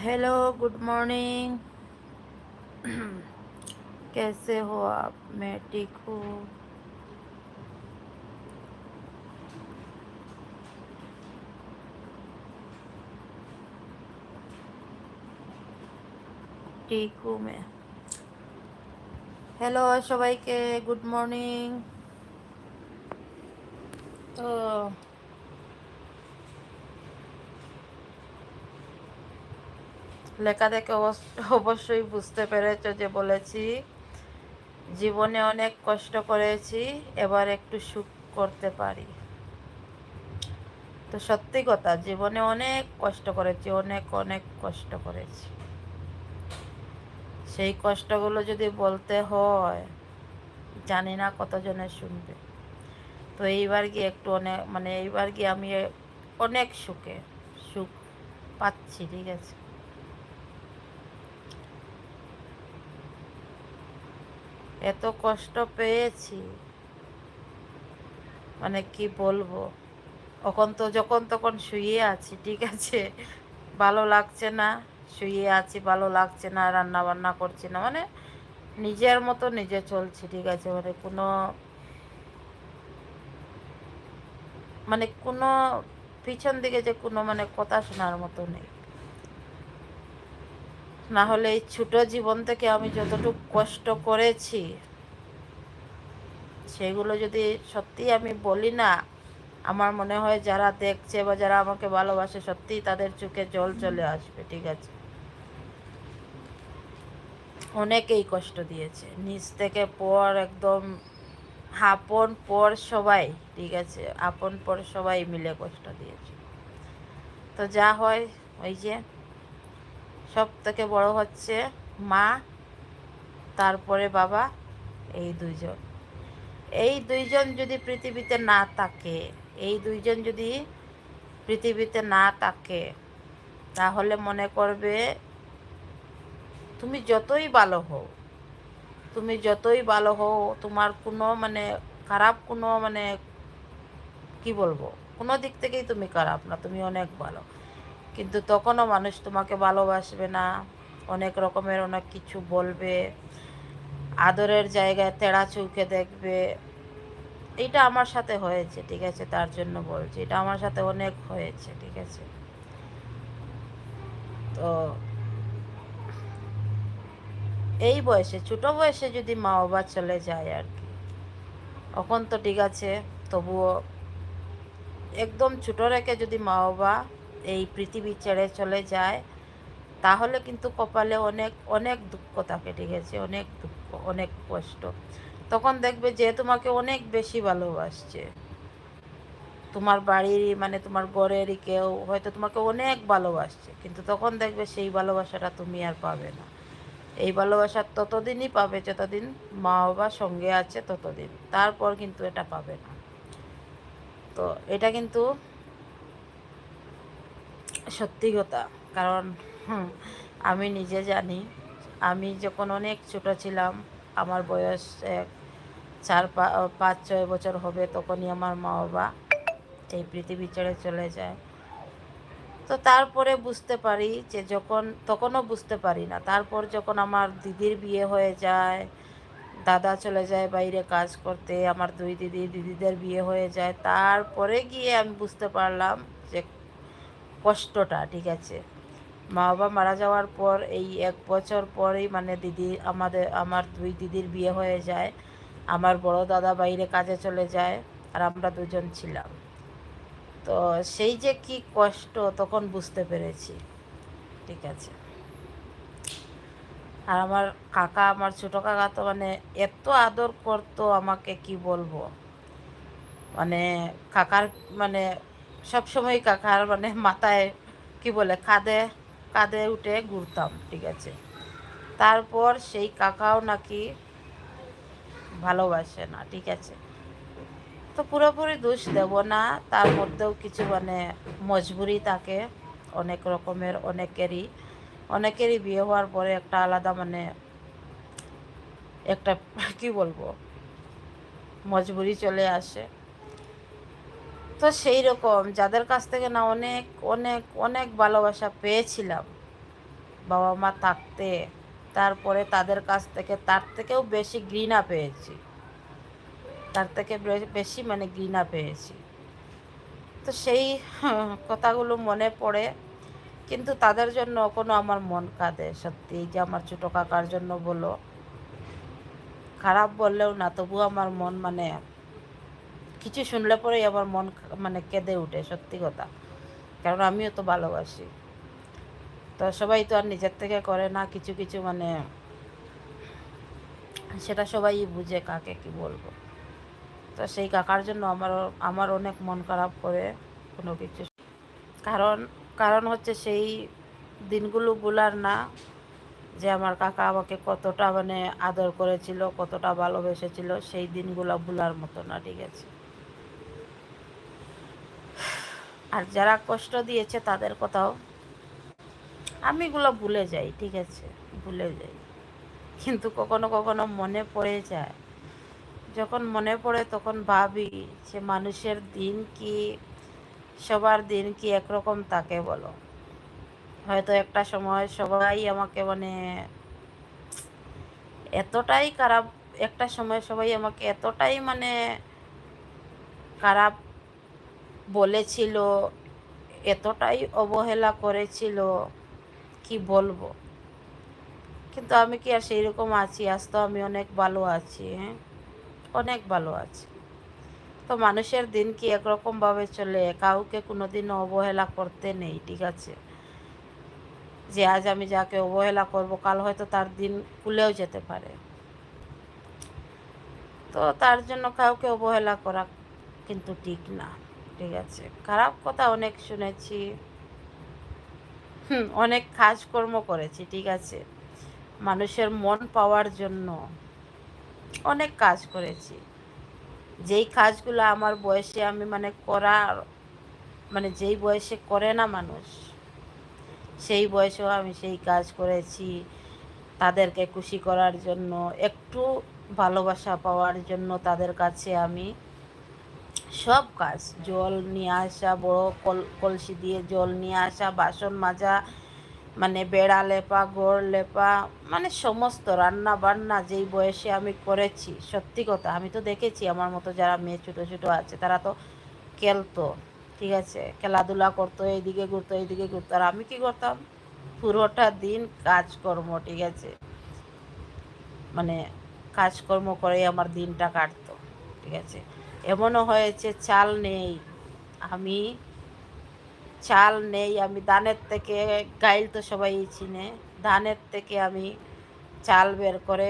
Hello good morning कैसे हो आप मैं ठीक हूँ ঠিক हूँ मैं হ্যালো সবাইকে গুড মর্নিং তো লেখা দেখে অবশ্যই বুঝতে পেরেছ যে বলেছি, জীবনে অনেক কষ্ট করেছি, এবার একটু সুখ করতে পারি। তো সত্যি কথা, জীবনে অনেক কষ্ট করেছি, অনেক অনেক কষ্ট করেছি। সেই কষ্টগুলো যদি বলতে হয়, জানি না কতজনে শুনবে। তো এইবার গিয়ে একটু অনেক মানে এইবার গিয়ে আমি অনেক সুখে সুখ পাচ্ছি, ঠিক আছে? এত কষ্ট পেয়েছি। মানে কি বলব? এখন তো যখন তখন শুয়ে আছি, ঠিক আছে? ভালো লাগছে না, শুয়ে আছি, ভালো লাগছে না, রান্না বান্না করছি না। মানে নিজের মতো নিজে চলছি, ঠিক আছে? মানে কোনো মানে কোনো পিছন দিকে যে কোনো মানে কথা শোনার মতো নেই। না হলে এই ছোট জীবন থেকে আমি যতটুকু কষ্ট করেছি, সেগুলো যদি সত্যি আমি বলি না, আমার মনে হয় যারা দেখছে বা যারা আমাকে ভালোবাসে সত্যি তাদের চোখে জল চলে আসবে, ঠিক আছে? অনেকেই কষ্ট দিয়েছে নিচ থেকে পর একদম আপন পর সবাই, ঠিক আছে? আপন পর সবাই মিলে কষ্ট দিয়েছে। তো যা হয়, ওই যে সব থেকে বড় হচ্ছে মা, তারপরে বাবা, এই দুইজন। এই দুইজন যদি পৃথিবীতে না থাকে, এই দুইজন যদি পৃথিবীতে না থাকে, তাহলে মনে করবে তুমি যতই ভালো হও, তুমি যতই ভালো হও, তোমার কোনো মানে খারাপ কোনো মানে কি বলব? কোনো দিক থেকেই তুমি খারাপ না, তুমি অনেক ভালো। কিন্তু তখনও মানুষ তোমাকে ভালোবাসবে না। অনেক রকমের অনেক কিছু বলবে। আদরের জায়গায় তেড়া চৌকে দেখবে। এটা আমার সাথে হয়েছে, ঠিক আছে? তার জন্য বলছি। এটা আমার সাথে অনেক হয়েছে, ঠিক আছে? তো এই বয়সে, ছোট বয়সে যদি মা বাবা চলে যায় আর কি, তখন তো ঠিক আছে, তবুও একদম ছোট রেখে যদি মা বাবা এই পৃথিবী ছেড়ে চলে যায়, তাহলে কিন্তু কপালে অনেক অনেক দুঃখ থাকে ঠিক আছে অনেক দুঃখ, অনেক কষ্ট। তখন দেখবে যে তোমাকে অনেক বেশি ভালোবাসছে। তোমার বাড়ির মানে তোমার ঘরেরই কেউ হয়তো তোমাকে অনেক ভালোবাসছে, কিন্তু তখন দেখবে সেই ভালোবাসাটা তুমি আর পাবে না। এই ভালোবাসা ততদিনই পাবে যতদিন মা বাবা সঙ্গে আছে ততদিন, তারপর কিন্তু এটা পাবে না। তো এটা কিন্তু সত্যি কথা। কারণ আমি নিজে জানি, আমি যখন অনেক ছোট ছিলাম, আমার বয়স এক, চার পাঁচ, ছয় বছর হবে তখনই আমার মা বাবা এই পৃথিবী ছেড়ে চলে যায়। তো তারপরে বুঝতে পারি যে যখন, তখনও বুঝতে পারি না। তারপর যখন আমার দিদির বিয়ে হয়ে যায়, দাদা চলে যায় বাইরে কাজ করতে, আমার দুই দিদি, দিদিদের বিয়ে হয়ে যায়, তারপরে গিয়ে আমি বুঝতে পারলাম কষ্টটা, ঠিক আছে? মা বাবা মারা যাওয়ার পর, এই এক বছর পরেই মানে দিদি আমাদের, আমার দুই দিদির বিয়ে হয়ে যায়। আমার বড় দাদা বাইরে কাজে চলে যায় আর আমরা দুজন ছিলাম। তো সেই যে কি কষ্ট, তখন বুঝতে পেরেছি, ঠিক আছে? আর আমার কাকা, আমার ছোটো কাকা তো মানে এত আদর করতো আমাকে, কি বলব? মানে কাকার মানে সবসময় কাকার মানে মাথায়, কি বলে, কাঁধে কাঁধে উঠে ঘুরতাম, ঠিক আছে। তারপর সেই কাকাও নাকি ভালোবাসে না, ঠিক আছে। তো পুরোপুরি দোষ দেব না, তার মধ্যেও কিছু মানে মজবুরি থাকে, অনেক রকমের, অনেকেরই। অনেকেরই বিয়ে হওয়ার পরে একটা আলাদা মানে একটা, কি বলব, মজবুরি চলে আসে। তো সেই রকম যাদের কাছ থেকে না অনেক অনেক অনেক ভালোবাসা পেয়েছিলাম বাবা মা থাকতে, তারপরে তাদের কাছ থেকে তার থেকেও বেশি ঘৃণা পেয়েছি। তার থেকে বেশি মানে ঘৃণা পেয়েছি। তো সেই কথাগুলো মনে পড়ে, কিন্তু তাদের জন্য কোনো আমার মন কাঁদে, সত্যি যে আমার ছোটো কাকার জন্য বলো। খারাপ বললেও না তবু আমার মন মানে কিছু শুনলে পরেই আমার মন মানে কেঁদে উঠে সত্যি কথা। কারণ আমিও তো ভালোবাসি। তো সবাই তো আর নিজের থেকে করে না, কিছু কিছু মানে সেটা সবাই বুঝে কাকে কি বলব। তো সেই কাকার জন্য আমার আমার অনেক মন খারাপ করে কোনো কিছু। কারণ কারণ হচ্ছে সেই দিনগুলো ভুলার না, যে আমার কাকা আমাকে কতটা মানে আদর করেছিল, কতটা ভালোবেসেছিল, সেই দিনগুলো ভুলার মতো না, ঠিক আছে? আর যারা কষ্ট দিয়েছে তাদের কথাও আমি এগুলো ভুলে যাই, ঠিক আছে? ভুলে যাই। কিন্তু কখনো কখনো মনে পড়ে যায়। যখন মনে পড়ে তখন ভাবি যে মানুষের দিন কি, সবার দিন কি একরকম তাকে বলো। হয়তো একটা সময় সবাই আমাকে মানে এতটাই খারাপ, একটা সময় সবাই আমাকে এতটাই মানে খারাপ বলেছিল, এতটাই অবহেলা করেছিল, কি বলব? কিন্তু আমি কি আর সেই রকম আছি? আজ তো আমি অনেক ভালো আছি হ্যাঁ? অনেক ভালো আছি। তো মানুষের দিন কি একরকমভাবে চলে? কাউকে কোনোদিন অবহেলা করতে নেই, ঠিক আছে? যে আজ আমি যাকে অবহেলা করব, কাল হয়তো তার দিন খুলেও যেতে পারে। তো তার জন্য কাউকে অবহেলা করা কিন্তু ঠিক না। ঠিক আছে খারাপ কথা অনেক শুনেছি। অনেক কাজকর্ম করেছি, ঠিক আছে। মানুষের মন পাওয়ার জন্য অনেক কাজ করেছি। যেই কাজগুলো আমার বয়সে আমি মানে করার মানে যেই বয়সে করে না মানুষ, সেই বয়সেও আমি সেই কাজ করেছি। তাদেরকে খুশি করার জন্য, একটু ভালোবাসা পাওয়ার জন্য তাদের কাছে আমি সব কাজ। জল নিয়ে আসা, বড় কল, কলসি দিয়ে জল নিয়ে আসা, বাসন মাজা মানে বেড়া লেপা গোড় লেপা মানে সমস্ত রান্না বান্না যেই বয়সে আমি করেছি, সত্যি কথা। আমি তো দেখেছি আমার মতো যারা মেয়ে ছোটো ছোটো আছে, তারা তো খেলতো, ঠিক আছে? খেলাধুলা করতো, এইদিকে ঘুরতো এইদিকে ঘুরতো। আর আমি কি করতাম? পুরোটা দিন কাজকর্ম, ঠিক আছে? মানে কাজকর্ম করেই আমার দিনটা কাটতো, ঠিক আছে? এমনও হয়েছে, চাল নেই। আমি, চাল নেই, আমি ধানের থেকে, গাইল তো সবাই চিনে, ধানের থেকে আমি চাল বের করে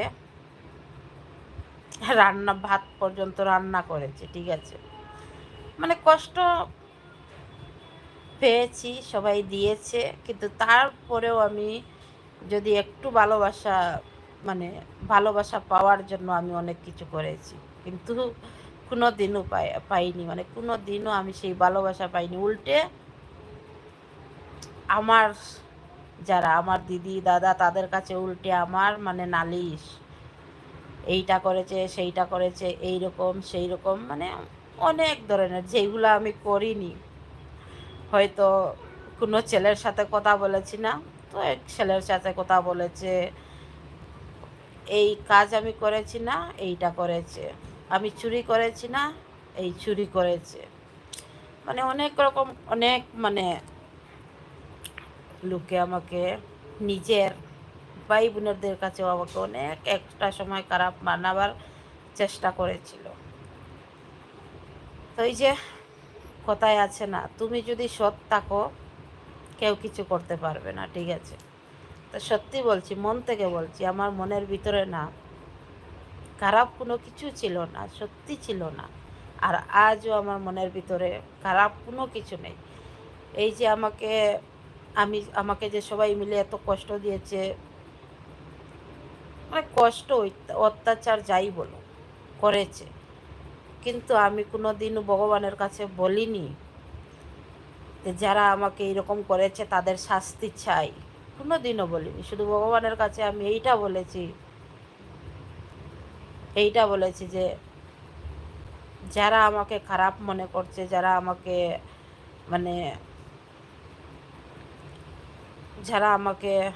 রান্না, ভাত পর্যন্ত রান্না করেছি, ঠিক আছে। মানে কষ্ট পেয়েছি, সবাই দিয়েছে, কিন্তু তারপরেও আমি যদি একটু ভালোবাসা মানে ভালোবাসা পাওয়ার জন্য আমি অনেক কিছু করেছি। কিন্তু কোনো দিনও পাই, পাইনি। মানে কোনো দিনও আমি সেই ভালোবাসা পাইনি। উল্টে আমার যারা, আমার দিদি, দাদা, তাদের কাছে উল্টে আমার মানে নালিশ। এইটা করেছে, সেইটা করেছে এই রকম সেই রকম মানে অনেক ধরনের যেগুলো আমি করিনি। হয়তো কোনো ছেলের সাথে কথা বলেছি না, তো এক ছেলের সাথে কথা বলেছে, এই কাজ আমি করেছি না, এইটা করেছে। আমি চুরি করেছি না, এই চুরি করেছে। মানে অনেক রকম, অনেক মানে লোকে আমাকে নিজের ভাই বোনেরদের কাছেও আমাকে অনেক একটা সময় খারাপ মানাবার চেষ্টা করেছিল। তো যে কথায় আছে না, তুমি যদি সৎ থাকো, কেউ কিছু করতে পারবে না, ঠিক আছে? তো সত্যি বলছি, মন থেকে বলছি, আমার মনের ভিতরে না খারাপ কোনো কিছু ছিল না, সত্যি ছিল না। আর আজও আমার মনের ভিতরে খারাপ কোনো কিছু নেই। এই যে আমাকে, আমি, আমাকে যে সবাই মিলে এত কষ্ট দিয়েছে মানে কষ্ট অত্যাচার যাই বলো করেছে। কিন্তু আমি কোনো দিন ভগবানের কাছে বলিনি যে যারা আমাকে এরকম করেছে তাদের শাস্তি চাই। কোনো দিনও বলিনি। শুধু ভগবানের কাছে আমি এইটা বলেছি এইটা বলেছি যে যারা আমাকে খারাপ মনে করছে, যারা আমাকে মানে যারা আমাকে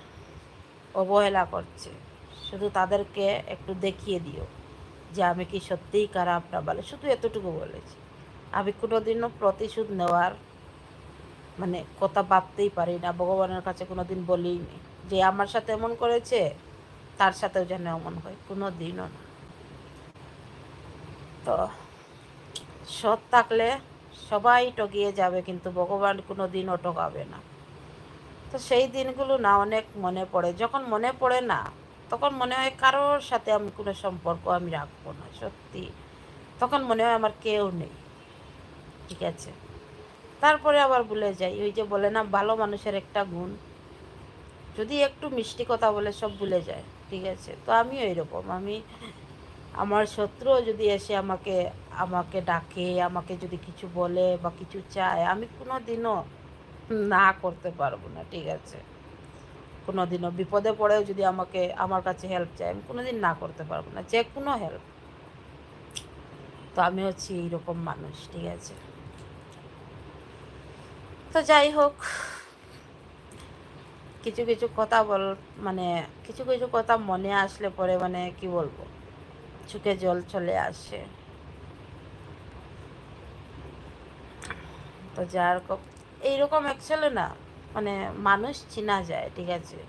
অবহেলা করছে, শুধু তাদেরকে একটু দেখিয়ে দিও যে আমি কি সত্যিই খারাপ না বলে। শুধু এতটুকু বলেছি। আমি কোনোদিনও প্রতিশোধ নেওয়ার মানে কথা ভাবতেই পারি না, ভগবানের কাছে কোনোদিন বলিনি। যে আমার সাথে এমন করেছে, তার সাথেও যেন এমন হয় কোনো দিনও না। তো সৎ থাকলে সবাই টগিয়ে যাবে, কিন্তু ভগবান কোনো দিনও টকাবে না। তো সেই দিনগুলো না অনেক মনে পড়ে। যখন মনে পড়ে না, তখন মনে হয় কারোর সাথে আমি কোনো সম্পর্ক আমি রাখব না, সত্যি। তখন মনে হয় আমার কেউ নেই, ঠিক আছে? তারপরে আবার ভুলে যাই। ওই যে বলে না, ভালো মানুষের একটা গুণ। যদি একটু মিষ্টি কথা বলে সব ভুলে যায়, ঠিক আছে? তো আমিও এরকম। আমি আমার শত্রুও যদি এসে আমাকে আমাকে ডাকে, আমাকে যদি কিছু বলে বা কিছু চায়, আমি কোনো দিনও না করতে পারব না, ঠিক আছে? কোনো দিনও বিপদে পড়েও যদি আমাকে, আমার কাছে হেল্প চায়, আমি কোনো দিন না করতে পারব না, যে কোনো হেল্প তো আমি হচ্ছি এইরকম মানুষ, ঠিক আছে? তো যাই হোক, কিছু কিছু কথা বল মানে কিছু কিছু কথা মনে আসলে পরে মানে কি বলব? চোখে জল চলে আসে। তো যার এইরকম অ্যাকচুয়ালি না মানে মানুষ চেনা যায়, ঠিক আছে?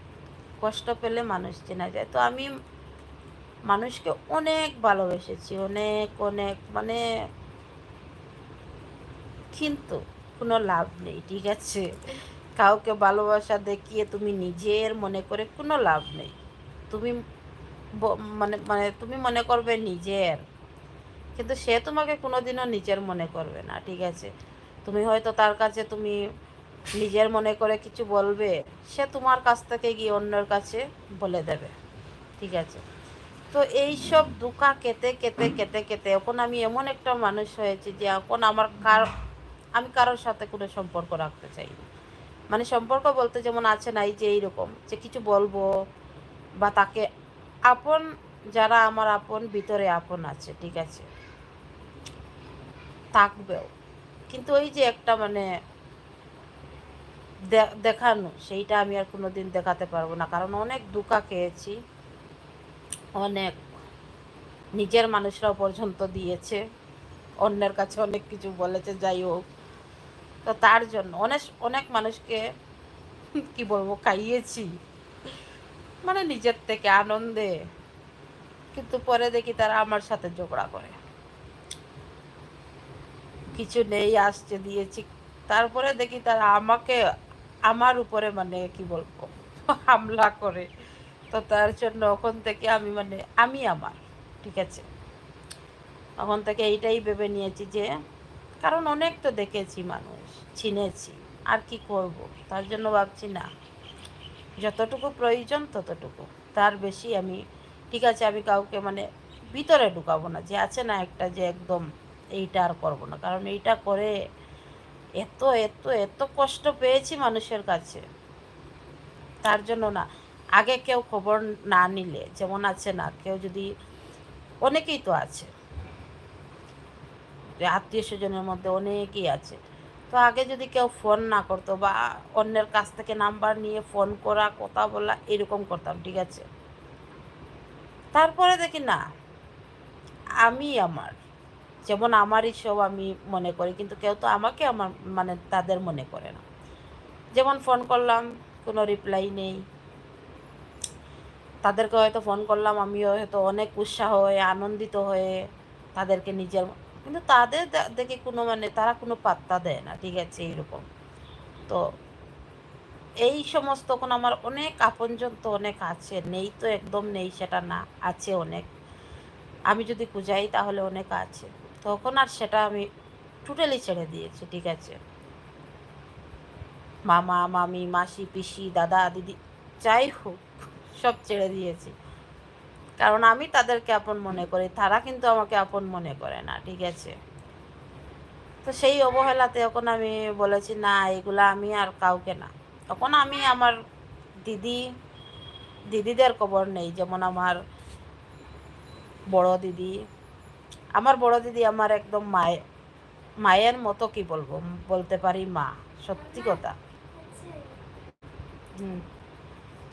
কষ্ট পেলে মানুষ চেনা যায়। তো আমি মানুষকে অনেক ভালোবেসেছি, অনেক অনেক মানে কিন্তু কোনো লাভ নেই, ঠিক আছে? কাউকে ভালোবাসা দেখিয়ে তুমি নিজের মনে করে কোনো লাভ নেই। তুমি মানে মানে তুমি মনে করবে নিজের। কিন্তু সে তোমাকে কোনোদিনও নিজের মনে করবে না, ঠিক আছে? তুমি হয়তো তার কাছে তুমি নিজের মনে করে কিছু বলবে, সে তোমার কাছ থেকে গিয়ে অন্যের কাছে বলে দেবে, ঠিক আছে? তো এই সব দুকা কেটে কেতে কেতে কেটে এখন আমি এমন একটা মানুষ হয়েছি যে এখন আমার কার, আমি কারোর সাথে কোনো সম্পর্ক রাখতে চাই মানে সম্পর্ক বলতে যেমন আছে না, এই যে এইরকম যে কিছু বলব বা তাকে আপন, যারা আমার আপন, ভিতরে আপন আছে, ঠিক আছে? থাকবেও। কিন্তু ওই যে একটা মানে দেখানো, সেইটা আমি আর কোনোদিন দেখাতে পারব না। কারণ অনেক দুকা খেয়েছি, অনেক নিজের মানুষরাও পর্যন্ত দিয়েছে, অন্যের কাছে অনেক কিছু বলেছে, যাই হোক। তো তার জন্য অনেক অনেক মানুষকে, কি বলব, খাইয়েছি। মানে নিজের থেকে আনন্দে। কিন্তু পরে দেখি তারা আমার সাথে ঝগড়া করে। কিছু নেই, আসছে, দিয়েছি। তারপরে দেখি তারা আমাকে, আমার উপরে মানে কি বলব, হামলা করে। তো তার জন্য ওখান থেকে আমি মানে আমি আমার, ঠিক আছে? তখন থেকে এইটাই ভেবে নিয়েছি যে, কারণ অনেক তো দেখেছি মানুষ, চিনেছি। আর কি করব? তার জন্য ভাবছি, না। যতটুকু প্রয়োজন ততটুকু। তার বেশি আমি, ঠিক আছে, আমি কাউকে মানে ভিতরে ঢুকাবো না, যে আছে না একটা যে একদম এইটা আর করব না। কারণ এইটা করে এত এত এত কষ্ট পেয়েছি মানুষের কাছে। তার জন্য না, আগে কেউ খবর না নিলে, যেমন আছে না, কেউ যদি, অনেকেই তো আছে। আত্মীয় স্বজনের মধ্যে অনেকেই আছে। তো আগে যদি কেউ ফোন না করতো বা অন্যের কাছ থেকে নাম্বার নিয়ে ফোন করা, কথা বলা, এরকম করতাম, ঠিক আছে? তারপরে দেখি না, আমি আমার, যেমন আমারই সব আমি মনে করি, কিন্তু কেউ তো আমাকে আমার মানে তাদের মনে করে না। যেমন ফোন করলাম, কোনো রিপ্লাই নেই। তাদেরকে হয়তো ফোন করলাম, আমিও হয়তো অনেক উৎসাহ হয়ে, আনন্দিত হয়ে তাদেরকে নিজের কিন্তু তাদের দেখে কোনো মানে তারা কোনো পাত্তা দেয় না, ঠিক আছে, এইরকম। তো এই সমস্ত এখন আমার অনেক আপনজন তো অনেক আছে, নেই তো একদম নেই সেটা না, আছে অনেক। আমি যদি খুঁজাই তাহলে অনেক আছে। তখন আর সেটা আমি টোটালি ছেড়ে দিয়েছি, ঠিক আছে। মামা, মামি, মাসি, পিসি, দাদা, দিদি, যাই হোক, সব ছেড়ে দিয়েছি। কারণ আমি তাদেরকে আপন মনে করি, তারা কিন্তু আমাকে আপন মনে করে না, ঠিক আছে? তো সেই অবহেলাতে এখন আমি বলেছি, না, এগুলা আমি আর কাউকে না। তখন আমি আমার দিদি, দিদিদের খবর নেই, যেমন আমার বড় দিদি। আমার বড় দিদি আমার একদম মায়ে, মায়ের মতো কি বলব, বলতে পারি মা, সত্যি কথা। হুম,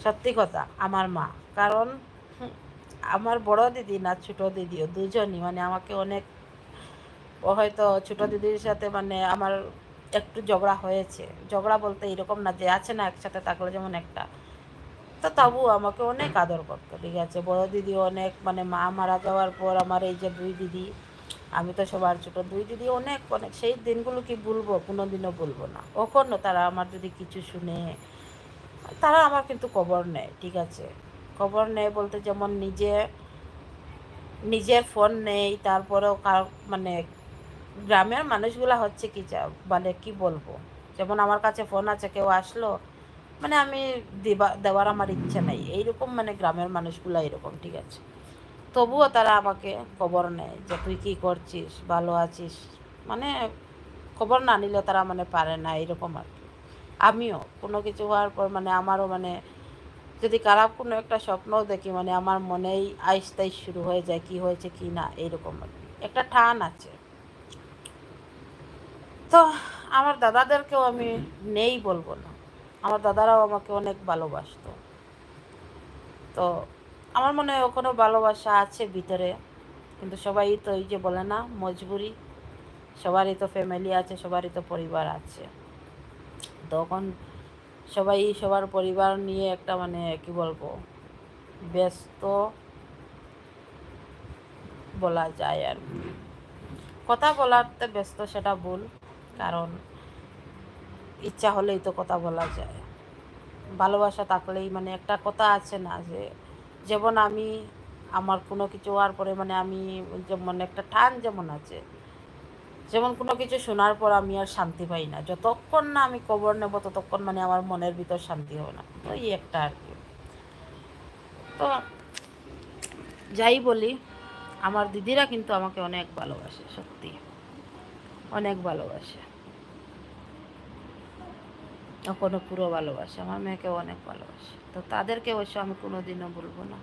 সত্যি কথা, আমার মা। কারণ আমার বড় দিদি না ছোট দিদিও দুজনই মানে আমাকে অনেক হয়তো ছোট দিদির সাথে মানে আমার একটু ঝগড়া হয়েছে। ঝগড়া বলতে এরকম না যে আছে না একসাথে থাকলে যেমন একটা। তো তবু আমাকে অনেক আদর করতো, ঠিক আছে? বড় দিদি অনেক মানে মা মারা যাওয়ার পর আমার এই যে দুই দিদি, আমি তো সবার ছোট, দুই দিদি অনেক অনেক। সেই দিনগুলো কি ভুলবো? কোনোদিনও ভুলবো না। কখনো তারা আমার যদি কিছু শুনে, তারা আমার কিন্তু খবর নেয়, ঠিক আছে? খবর নেয় বলতে যেমন নিজে, নিজের ফোন নেই, তারপরেও কার মানে গ্রামের মানুষগুলা হচ্ছে কি যা মানে কি বলব? যেমন আমার কাছে ফোন আছে, কেউ আসলো মানে আমি দেবা, দেওয়ার আমার ইচ্ছে নাই। এইরকম মানে গ্রামের মানুষগুলো এরকম, ঠিক আছে? তবুও তারা আমাকে খবর নেয় যে তুই কী করছিস, ভালো আছিস? মানে খবর না নিলে তারা মানে পারে না, এরকম আর কি। আমিও, কোনো কিছু হওয়ার পর মানে আমারও মানে যদি খারাপ কোনো একটা স্বপ্নও দেখি মানে আমার মনেই আইস শুরু হয়ে যায় কি হয়েছে কি না, এইরকম একটা টান আছে। তো আমার দাদাদেরকেও আমি নেই বলব না। আমার দাদারাও আমাকে অনেক ভালোবাসতো। তো আমার মনে হয় ওখানে ভালোবাসা আছে ভিতরে, কিন্তু সবাই তো এই যে বলে না, মজবুরি। সবারই তো ফ্যামিলি আছে, সবারই তো পরিবার আছে। তখন সবাই, সবার পরিবার নিয়ে একটা মানে কি বলব, ব্যস্ত বলা যায় আর কথা বলাতে ব্যস্ত সেটা ভুল, কারণ ইচ্ছা হলেই তো কথা বলা যায়। ভালোবাসা থাকলেই মানে একটা কথা আছে না যে, যেমন আমি, আমার কোনো কিছু হওয়ার পরে মানে আমি যেমন একটা টান যেমন আছে যেমন কোনো কিছু শোনার পর আমি আর শান্তি পাই না। যতক্ষণ না আমি কবর নেব, ততক্ষণ মানে আমার মনের ভিতর শান্তি হবে না। তো এই একটা আর কি। তো যাই বলি, আমার দিদিরা কিন্তু আমাকে অনেক ভালোবাসে, সত্যি। অনেক ভালোবাসে। এখনও পুরো ভালোবাসে, আমার মেয়েকে অনেক ভালোবাসে। তো তাদেরকে অবশ্য আমি কোনোদিনও বলব না।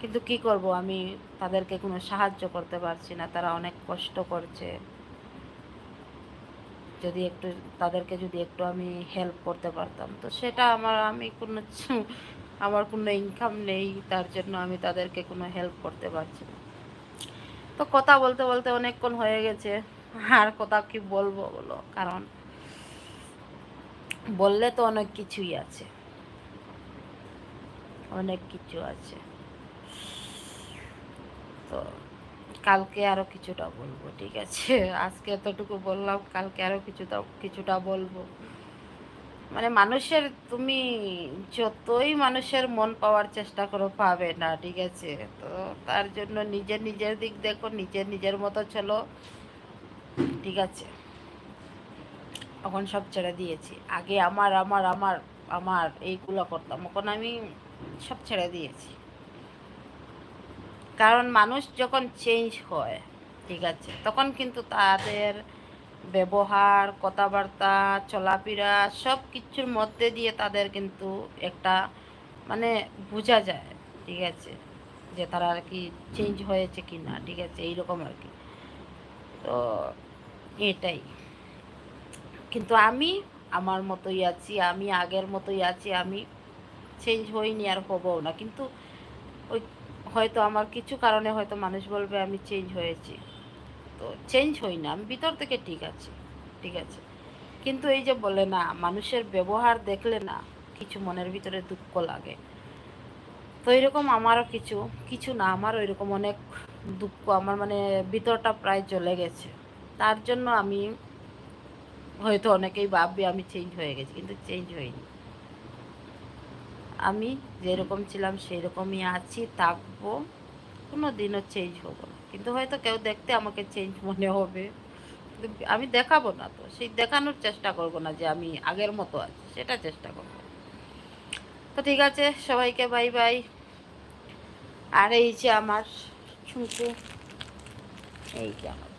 কিন্তু কি করব, আমি তাদেরকে কোনো সাহায্য করতে পারছি না, তারা অনেক কষ্ট করছে। যদি একটু, তাদেরকে যদি একটু আমি হেল্প করতে পারতাম। তো সেটা আমার, আমি কোনো আমার কোনো ইনকাম নেই, তার জন্য আমি তাদেরকে কোনো হেল্প করতে পারছি না। তো কথা বলতে বলতে অনেকক্ষণ হয়ে গেছে, আর কথা কি বলব বলো? কারণ বললে তো অনেক কিছুই আছে। অনেক কিছু আছে। তো কালকে আরও কিছুটা বলব, ঠিক আছে? আজকে এতটুকু বললাম, কালকে আরও কিছুটা কিছুটা বলব। মানে মানুষের, তুমি যতই মানুষের মন পাওয়ার চেষ্টা করো, পাবে না, ঠিক আছে? তো তার জন্য নিজের নিজের দিক দেখো, নিজের নিজের মতো চলো, ঠিক আছে? এখন সব ছেড়ে দিয়েছি। আগে আমার আমার আমার আমার এইগুলো করতাম। এখন আমি সব ছেড়ে দিয়েছি। কারণ মানুষ যখন চেঞ্জ হয়, ঠিক আছে, তখন কিন্তু তাদের ব্যবহার, কথাবার্তা, চলাফেরা সব কিছুর মধ্যে দিয়ে তাদের কিন্তু একটা মানে বোঝা যায়, ঠিক আছে, যে তারা আর কি চেঞ্জ হয়েছে কি না ঠিক আছে, এইরকম আর কি। তো এটাই। কিন্তু আমি, আমার মতোই আছি, আমি আগের মতোই আছি, আমি চেঞ্জ হইনি আর হবও না। কিন্তু ওই হয়তো আমার কিছু কারণে হয়তো মানুষ বলবে আমি চেঞ্জ হয়েছি। তো চেঞ্জ হই না, আমি ভিতর থেকে ঠিক আছি, ঠিক আছে। কিন্তু এই যে বলে না, মানুষের ব্যবহার দেখলে না কিছু মনের ভিতরে দুঃখ লাগে। তো এরকম আমারও কিছু কিছু না, আমারও এরকম অনেক দুঃখ, আমার মানে ভিতরটা প্রায় চলে গেছে। তার জন্য আমি হয়তো অনেকেই ভাববে আমি চেঞ্জ হয়ে গেছি, কিন্তু চেঞ্জ হইনি। আমি যেরকম ছিলাম সেই রকমই আছি, থাকব। কোনো দিনও চেঞ্জ হব না। কিন্তু হয়তো কেউ দেখতে আমাকে চেঞ্জ মনে হবে। আমি দেখাবো না তো। সেই দেখানোর চেষ্টা করব না যে আমি আগের মতো আছি, সেটা চেষ্টা করব। তো ঠিক আছে, সবাইকে বাই বাই আর এই যে আমার ছুঁকু, এই যে আমার